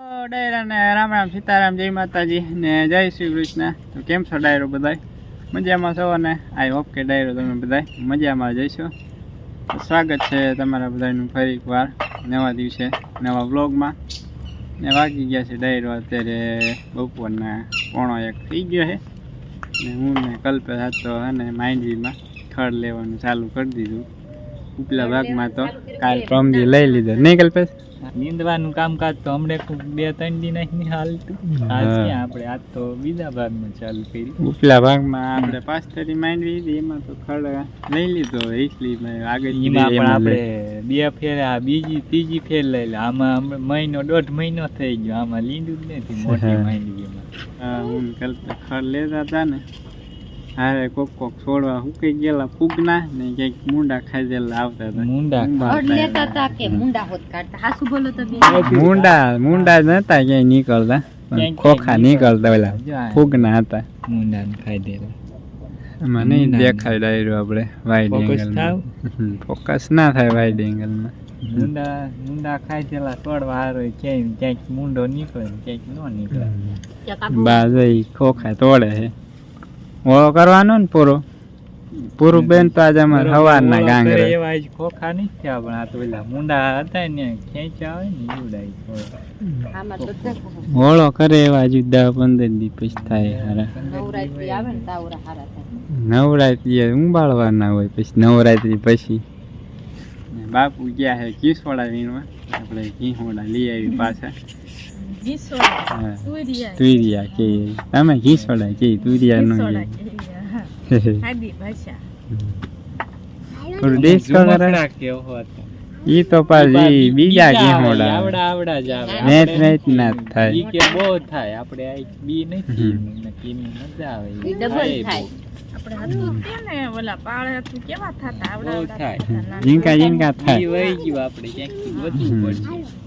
ડાયરા ને રામ રામ સીતારામ જય માતાજી ને જય શ્રી કૃષ્ણ. તો કેમ છો ડાયરો બધાય? મજામાં છો અને આઈ હોપ કે ડાયરો તમે બધાય મજામાં જઈશો સ્વાગત છે તમારા બધાનું ફરી એકવાર નવા દિવસે નવા બ્લોગમાં ને વાગી ગયા છે ડાયરો અત્યારે બપોરના પોણો એક થઈ ગયો છે. ને હું ને કલ્પે હતો અને માઇન્ડવીમાં ખડ લેવાનું ચાલુ કરી દીધું. ઉપલા ભાગમાં તો કાલ પ્રમજી લઈ લીધો. નહીં કલ્પેશ? નીંદવાનું કામકાજ તો હમણે બે ત્રણ દિન નહીં હાલતું. હાલ આપણે આજ તો બીજા ભાગમાં ચાલુ કરી. ઉપલા ભાગમાં. આપણે પાસ્તરી માંડવી હતી એમાં તો ખડ લઈ લીધો એટલી આગળ એમાં પણ આપણે બે ફેર આ બીજી ત્રીજી ફેર લઈ લે. આમાં મહિનો દોઢ મહિનો થઈ ગયો. આમાં લીંડું જ નથી મોટી માંડવીમાં. હા, હું ને ખડ લેતા હતા ને. હારે કોક કોક છોડવા હુકાઈ ગયેલા ફૂગના ને ક્યાંક મુંડા ખાઈ ગયેલા આવતા હતા. મુંડા લેતા હતા. હતા કે મુંડા હોત કાઢતા. હાસુ બોલો તો મુંડા મુંડા નતા ક્યાંય નીકળતા. ખોખા નીકળતા. પેલા ફૂગના હતા. મુંડા ખાઈ દેલા. મને દેખાય ડાયરો આપણે વાઇડ એંગલ ફોકસ ના થાય વાઇડ એંગલમાં મુંડા મુંડા ખાઈ દેલા તોડવા હારો ક્યાંય ક્યાંક મુંડો નીકળે ક્યાંક ન નીકળે. બાજુ ખોખા તોડે છે. ઓળો કરવાનો ને પૂરો. પૂરું બેન તો આજે અમારે સવારના ઓલા ગાંગરે. એવા જ ખોખા નહીં થયા પણ આ તો પેલા મુંડા હતા ને ખેંચ્યા હોય ને દેખો. ઓળો કરે એવા હજુ દસ પંદર દી પછી થાય હારા. નવરાત્રી આવે ને તાવરા હારા થાય. નવરાત્રી ઉંબાળવાના હોય પછી નવરાત્રી પછી. બાપુ ગયા છે કિસોડા વીણવા. આપણે ઘીહોડા લઈ આવી પાછા. હા. તુરિયા. કે તમે ઘીસોડા કે તુરિયા નો થોડું દેશ કરે ઝુમકડા કેવો હતા. ઈ તો પાછી બીજા ઘીહોડા આવડા આવડા જ આવે. નેત આપણે ના થાય. ઈ કે બહુ થાય. આપણે આ બી નથી ને મજા આવે. ડબલ થાય. વહી ગયું આપણે વધવું પડશે?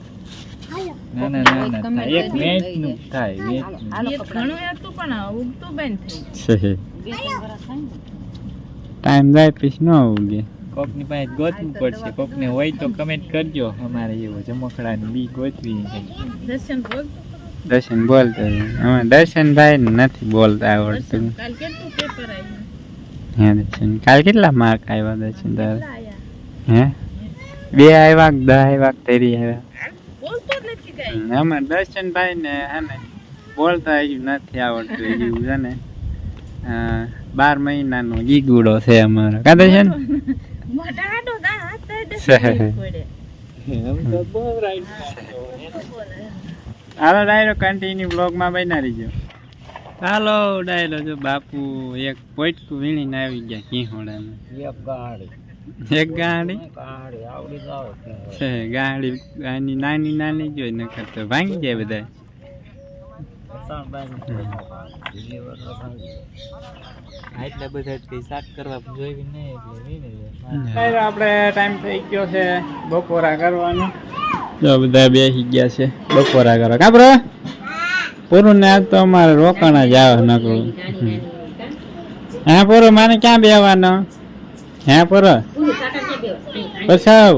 ના ના ના ના એક મેચનું થાય મેચ ઘણું હતું પણ ઉગતું બેન થઈ ટાઈમ જાય પીસ ન ઉગે. કોકની પાસે ગોતવું પડશે. કોક ને હોય તો કમેન્ટ કરજો. અમારે એવો જમકડા ની બી ગોતવી છે. દર્શન બોલતો અમે દર્શનભાઈ નથી બોલતા આવડતું. હે દર્શન. કાલ કેટલા માર્ક આવ્યા દર્શન તારે? હે? બે આવ્યા કે દસ આવ્યા કે તેરી આવ્યા અમે દર્શનભાઈ ને હે બોલતા હજુ નથી આવડતું એવું છે ને બાર મહિનાનો ગીગુડો છે અમારો. કા છે. હાલો ડાયરો કન્ટિન્યુ બ્લોગમાં બના રહીજો. હાલો ડાયરો જો બાપુ એક પોઈટકું વીણીને આવી ગયા ઘીહોડામાં એક ગાડી? છે ગાડી ગાડી નાની નાની જોઈ નકર તો ભાંગી જાય બધા. આપણે ટાઈમ થઈ ગયો છે બપોરા કરવાનો. જો બધા બેસી ગયા છે બપોરા કરવા. કા બ્રો? પૂરું ને તો અમારે રોકાણ જ આવે નકરું. હા પૂરું મારે ક્યાં બેવાનો હે પર? પછાવ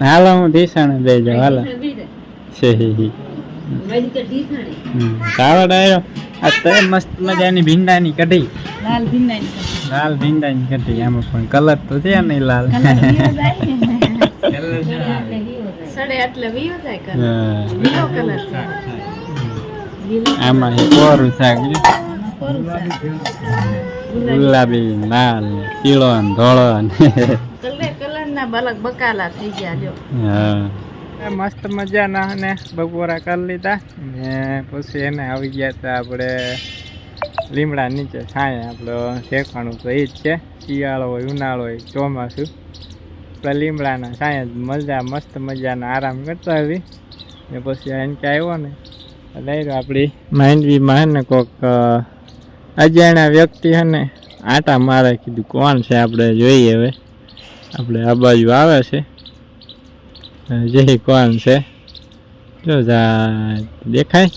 હાલો હું દીસાણે દઈ જાઉં હાલો. છે આવ્યો આ તો મસ્ત મજાની ભીંડાની કઢી. લાલ ભીંડાની લાલ ભીંડાની કઢી આમાં પણ કલર તો છે નહીં લાલ. આમાં કોરું શાક કોરું છે ગુલાબી લાલ પીળો ને ધોળો કલર કલર ના બલક બકાલા થઈ ગયા જો. હા. મસ્ત મજાના અને બપોરા કરી લીધા. ને પછી એને આવી ગયા હતા આપણે લીમડા નીચે છાંય આપણો શેખવાનું તો એ જ છે. શિયાળો હોય ઉનાળો હોય ચોમાસું. આપણે લીમડાના છાંય મજા મસ્ત મજાના આરામ કરતા આવી ને પછી એને કે આવ્યો ને લઈ આપણી માંડવીમાં ને કોક અ, અજાણ્યા વ્યક્તિ હને આટા મારે કીધું, કોણ છે આપણે જોઈએ હવે? આપણે આ બાજુ આવે છે. જય કોણ છે? જો જા, દેખાય?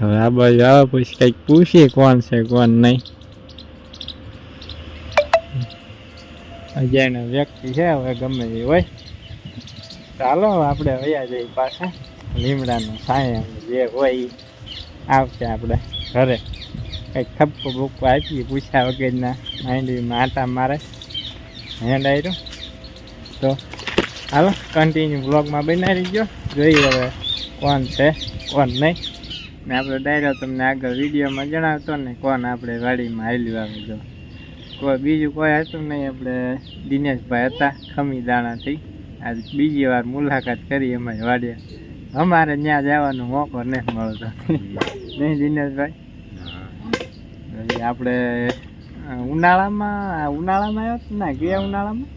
હવે આ બાજુ આવે, પછી કંઈક પૂછીએ કોણ છે, કોણ નહીં. અજાણ્યા વ્યક્તિ છે, હવે ગમે એ હોય. ચાલો આપણે વયા જઈએ પાછા. લીમડાનો સાયા જે હોય આવશે આપણે ઘરે. કંઈક થપ્પો બપ્પો આપીએ પૂછ્યા વગરના માંડવીમાં આટા મારે. હેન્ડ આવ્યો તો હાલો કન્ટિન્યુ બ્લોગમાં બનાવી ગયો જોઈએ હવે કોણ છે, કોણ નહીં. ને આપણે ડાયરો તમને આગળ વિડીયોમાં જણાવતો ને કોણ આપણે વાડીમાં હાલ્યું આવે જો. કોઈ બીજું કોઈ હતું નહીં, આપણે દિનેશભાઈ હતા ખમી દાણાથી આજ બીજી વાર મુલાકાત કરી અમારી વાડીએ. અમારે ત્યાં જવાનો મોકો નહીં મળતો. નહીં દિનેશભાઈ? આપણે ઉનાળામાં ઉનાળામાં આવ્યો ના? ગયા ઉનાળામાં?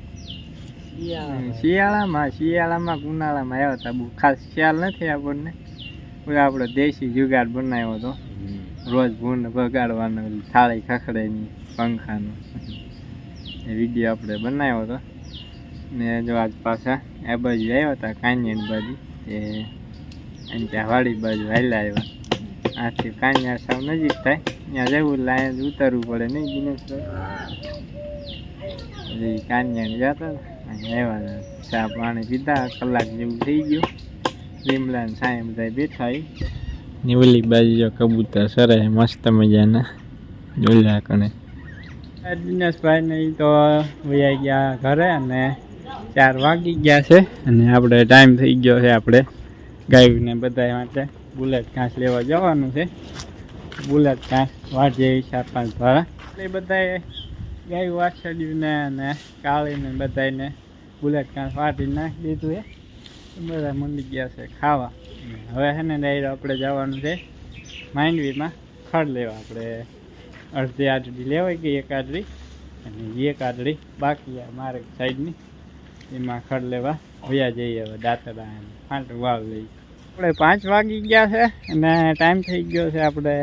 શિયાળામાં. શિયાળામાં ઉનાળામાં આવ્યા હતા? બહુ ખાસ ખ્યાલ નથી આપણને. આપણો દેશી જુગાડ બનાવ્યો હતો. રોજ ભૂન બગાડવાનો થાળી ખખડેની પંખાનો. એ વીડિયો આપણે બનાવ્યો હતો. ને જો આજ પાછા એ બાજુ આવ્યા હતા કાંજણ બાજુ. એ અહીં ત્યાં વાડી બાજુ હાલ્યા આવ્યા. આથી કાંઈ સાવ નજીક થાય. ત્યાં જવું લાયન ઉતરવું પડે નહીં દિનેશભાઈ કાંજણ જતા આવ્યા ચા પાણી પીધા કલાક જેવું થઈ ગયું. લીમડા ને સાંય બધા બેઠા ને ઓલી બાજુ જો કબૂતર સરે મસ્ત મજાના. જોયા કણે. દિનેશભાઈ ને એ તો વયા ગયા ઘરે અને ચાર વાગી ગયા છે. અને આપણે ટાઈમ થઈ ગયો છે આપણે. ગાયને બધા માટે બુલેટ ઘાસ લેવા જવાનું છે. બુલેટ ઘાસ વાઢીએ ચાર પાંચ ભાડા એટલે બધાએ ગાયું વાછડ્યું ને અને કાળીને બધાને બુલેટ ઘાસ વાટી નાખી દીધું એ બધા મંડી ગયા છે ખાવા. હવે છે ને ડાયરો આપણે જવાનું છે માંડવીમાં ખડ લેવા. આપણે અડધી આટડી લેવાય ગઈ એક આટડી? અને એક આટડી બાકી આ મારે સાઈડની એમાં ખડ લેવા વયા જઈએ હવે દાતરા ફાંટ વાવ લઈ. આપણે પાંચ વાગી ગયા છે અને ટાઈમ થઈ ગયો છે આપણે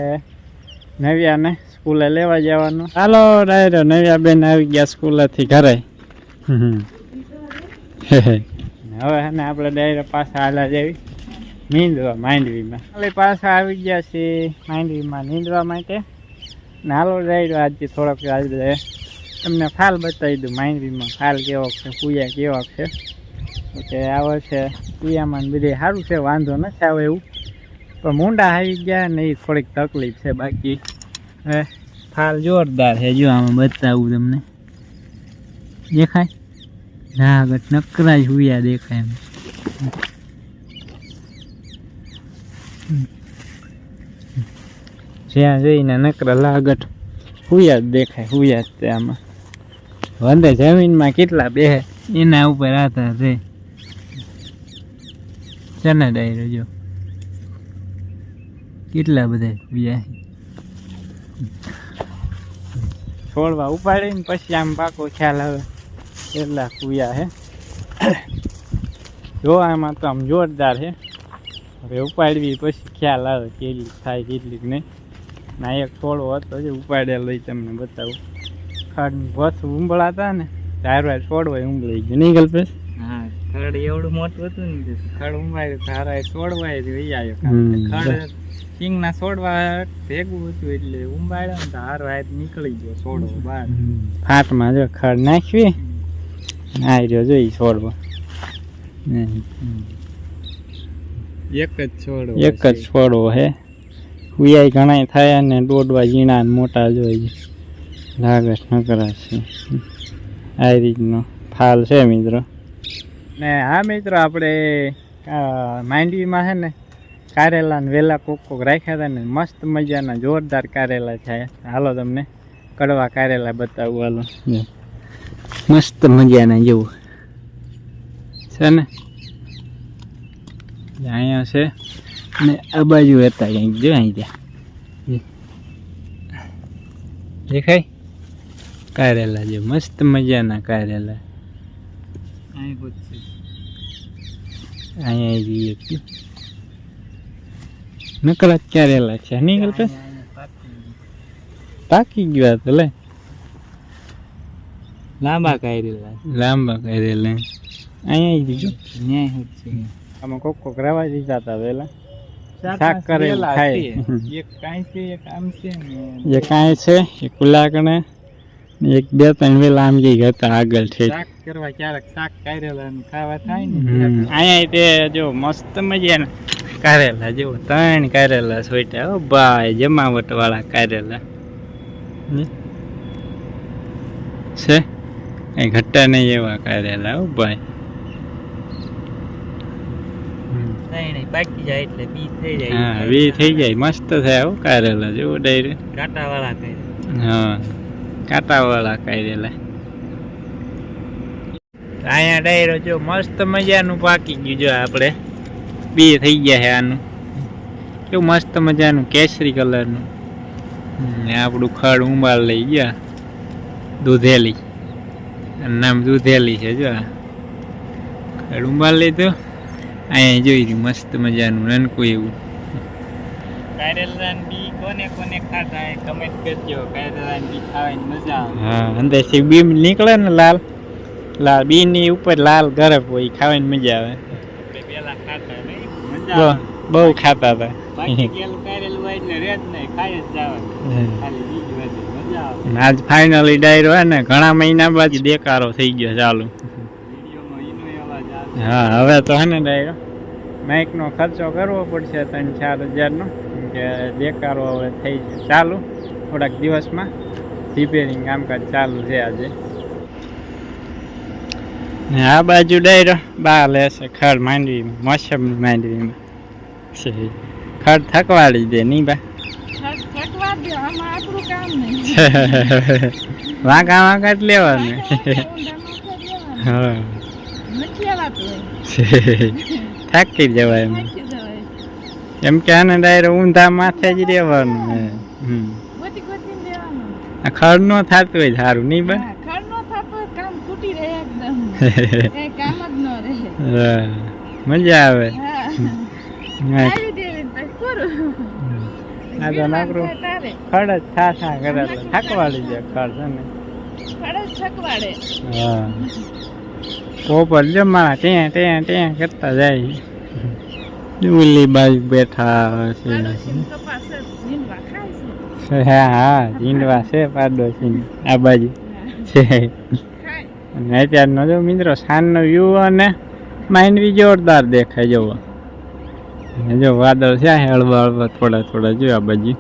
નવ્યાને સ્કૂલે લેવા જવાનું. હાલો, ડાયરો નવ્યા બેન આવી ગયા સ્કૂલેથી ઘરે. હવે ને આપણે ડાયરો પાછા હાલા જેવી નીંદવા માંડવીમાં. એટલે પાછા આવી ગયા છે માંડવીમાં નીંદવા માટે. ને હાલો ડાયરો, આજે થોડોક આજે તમને ફાલ બતાવી દઉં માંડવીમાં ફાલ કેવો છે પૂજા કેવો છે. કે આવે છે પૂયામાં બધે સારું છે, વાંધો નથી આવે એવું. પણ મૂંડા આવી ગયા ને એ થોડીક તકલીફ છે બાકી. હે ફાલ જોરદાર છે, જો આમાં બતાવું તમને. દેખાય? ના, આગળ નકરા જ હુયા દેખાય એમ. જ્યાં જઈને નકરા લાગટ હુયા જ દેખાય, હુયા જ તે આમાં. વંદે જમીનમાં કેટલા બેહે? એના ઉપર આધાર છે. ચના ડાયરો જો. કેટલા બધા વ્યાય છોડવા ઉપાડીને પછી આમ પાકો ખ્યાલ આવે. કેટલા કુયા હે. જો આમાં તો આમ જોરદાર છે હવે ઉપાડવી પછી ખ્યાલ આવે કેટલી થાય કેટલીક નહીં. ના, એક છોડવો હતો જે ઉપાડેલો લઈ તમને બતાવું. ખાડ ભસ ઉંબળાતા ને. ચાર વાર છોડવાય ઉંબળી ગયું. નહીં કલ્પેશ હા ખડ એવડું મોટું હતું ને ખડ ઉંબાયું તારા છોડવાય વહી આવ્યો. ખડ સિંગના છોડવા ભેગું હતું એટલે ઉંબાડ્યો ને તો હારો હાથ નીકળી ગયો છોડવો બહાર. ફાટમાં જો ખડ નાખવી આવી રહ્યો જોઈ છોડવો. એક જ છોડવો એક જ છોડવો હે. ઉયાય ઘણા થાય ને દોડવા ઝીણા ને મોટા જોઈએ લાગે નકરા છે. આ રીતનો ફાલ છે મિત્રો. ને હા મિત્રો આપણે આ માંડવીમાં છે ને કારેલા ને વેલા કોક કોક રાખ્યા હતા ને મસ્ત મજાના જોરદાર કારેલા છે. હાલો તમને કડવા કારેલા બતાવું હાલો. મસ્ત મજાના જેવું. છે ને? અહીંયા છે. ને આ બાજુ હતા કંઈક જો અહીં ત્યાં. દેખાય? કારેલા જે મસ્ત મજાના કારેલા. અહીંયા જઈએ નકરા ક્યારેલા છે. નહીં કરતા? પાકી. ગયા. તો લે. લાંબા કાયરેલા લાંબા કાયરેલા અહીંયા જ. ન્યાય છે. આમાં કોક કોક રવા દીધા હતા વેલા શાક ખાય. છે. એક કાંઈ છે એક આમ છે ને. એ કાંઈ છે એ કુલા કણે એક બે ત્રણ વેલા આમ ગઈ હતા આગળ છે. શાક કરવા ક્યારેક શાક કારેલા ને ખાવા થાય. ને? અહીંયા તે જો મસ્ત મજાના કારેલા જો ત્રણ કારેલા સોઈટા ઓ ભાઈ જમાવટ વાળા કારેલા છે? કઈ ઘટ્ટા નહીં એવા કારેલા ઓ ભાઈ. પાકી જાય એટલે બી થઈ જાય. હા બી થઈ જાય મસ્ત થાય હો કારેલા જો ડાયરે કાંટા વાળા થાય હા. કાંટાવાળા કાઢેલા અહીંયા ડાયરો જો મસ્ત મજાનું પાકી ગયું જો આપણે. બે થઈ ગયા છે આનું. કેવું મસ્ત મજાનું કેસરી કલરનું. ને આપણું ખડ ઉંબાળ લઈ ગયા. દૂધેલી. નામ દૂધેલી છે જો. ખડ ઉંબાળ લીધું. અહીંયા જોઈ રહ્યું મસ્ત મજાનું નનકું એવું. કારેલા કોને કોને ખાતા એ કમેન્ટ કરજો. કારેલા બી ખાવાની મજા આવે. હા અંદરથી બીમ નીકળે ને લાલ. લાલ બીની ઉપર લાલ ગરબ હોય ખાવાની મજા આવે. આપણે પેલા ખાતા મજા બહુ- ખાતા હતા. હોય આજ ફાઇનલી ડાયરો હે ને ઘણા મહિના બાદ દેકારો થઈ ગયો ચાલુ. હા હવે તો હે ને ડાયરો. માઇકનો ખર્ચો કરવો પડશે ત્રણ ચાર હજારનો. કેમ કે દેકારો હવે થઈ છે ચાલુ થોડાક દિવસમાં રિપેરિંગ કામકાજ ચાલુ છે આજે. ને આ બાજુ ડાયરો બા લેશે ખડ માંડવી મોસમ માંડવીમાં. છે. ખડ થકવાડી દે નહીં બા. વાંકા વાંકા જ લેવાનું. થાકી જવાય એમ. જવાય કેમ કે આને ડાયરો ઊંધા માથે જ રહેવાનું હમ. ખડ નો થતું હોય સારું નહીં બા? ખડ નો થતો હોય કામ ખૂટી રહે એકદમ. કામ જ ન રહે. મજા આવે. હા. આ તો નકરું. ખડ જ થા થા કરે થાકવાડી જાય ખડ છે ને? ખડ જ છકવાડે હા. પોપર જો મારા ત્યાં ત્યાં ત્યાં કરતા જાય. ઉલી બાજુ બેઠા છે. હા હા ઝીંડવા છે પાડોશી આ બાજુ. છે. અને અત્યારનો જો મિત્રો સાંજનો વ્યૂ અને માંડવી જોરદાર દેખાય જવો જો વાદળ છે હળવા હળવા થોડા થોડા જો આ બાજુ.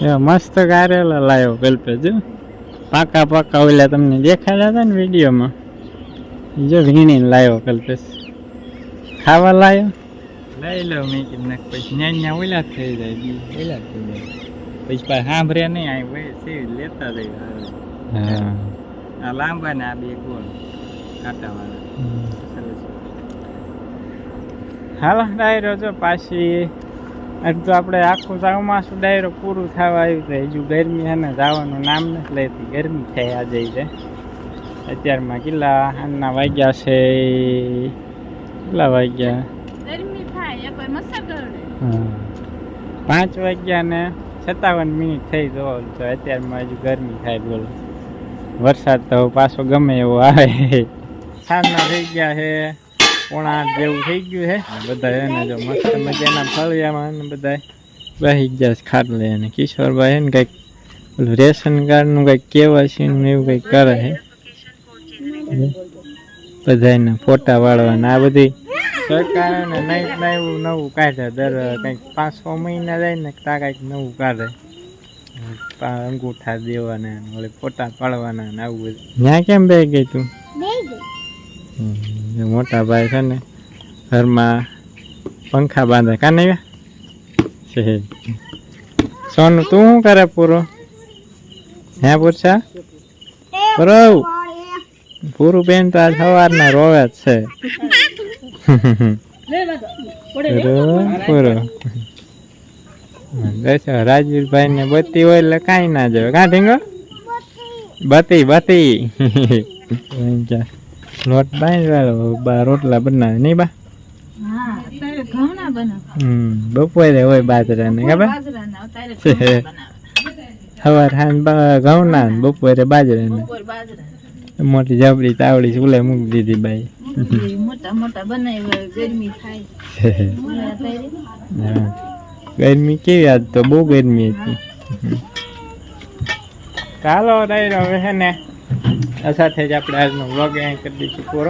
એ મસ્ત કારેલા લાવ્યો પેલપે જો પાકા પાકા ઓલા તમને દેખાડ્યા હતા ને વિડીયોમાં. જો વીણીને લાવ્યો કલ્પેશ ખાવા લાવ્યો લઈ લો મેં કીધું નાખ પછી ન્યા ન્યા ઓલા થઈ જાય ઓલા થઈ જાય. પછી પાછા સાંભળે નહીં આ ભાઈ સીવી લેતા જઈ હા. આ લાંબા ને આ બે ગોળ કાંટાવાળા હાલો ડાયરો જો પાછી. આજ તો આપણે આખું ચોમાસું ડાયરો પૂરું થવા આવ્યું છે. હજુ ગરમી અને જવાનું નામ નથી લેતી. ગરમી થઈ આજે છે. અત્યારમાં કેટલા આના વાગ્યા છે? કેટલા વાગ્યા? ગરમી થાય હા. પાંચ વાગ્યા ને સત્તાવન મિનિટ થઈ તો તો અત્યારમાં હજુ ગરમી થાય બોલો. વરસાદ તો પાછો ગમે એવો આવે. સાંજના થઈ ગયા છે પોણા જેવું થઈ ગયું છે. બધા એને જો મસ્ત મજાના ફળિયામાં ને બધા બહી ગયા છે ખાટલે અને કિશોરભાઈ ને કંઈક પેલું રેશન કાર્ડનું કંઈક કેવાયસી એવું કંઈક કરે છે. બધાને ફોટા વાળવાના આ બધી સરકારે ને નવું નવું કાઢે. દર કંઈક પાંચ છ મહિના જાય ને ત્યાં કંઈક નવું કાઢે. અંગૂઠા દેવાના વળી ફોટા પાડવાના ને આવું બધું. ત્યાં કેમ બે ગઈ તું? મોટા ભાઈ છે ને ઘરમાં પંખા બાંધે. કાને સોનું તું શું કરે પૂરો? હે પૂછા પૂરો પૂરું બેન તો આજ સવારના રોવે જ છે. પૂરો દસો રાજવીરભાઈ ને બત્તી હોય એટલે કાંઈ ના જાય કાં ઢીંગો? બત્તી બત્તી. લોટ બાંધવાનો બા રોટલા બનાવે. નહીં બા? બપોરે હોય બાજરા ને ખબર સવાર સાંજ ઘઉંના ને બપોરે બાજરા ને બાજરા મોટી જબડી તાવડી ચૂલે મૂકી દીધી બાઈ. મૂકી મોટા મોટા બનાવ્યા ગરમી થાય. ગરમી કેવી આજ તો બહુ ગરમી હતી. ચાલો ડાયરો હવે છે ને સાથે જ આપણે આજનો વ્લોગ અહીં કરી દઈશું પૂરો.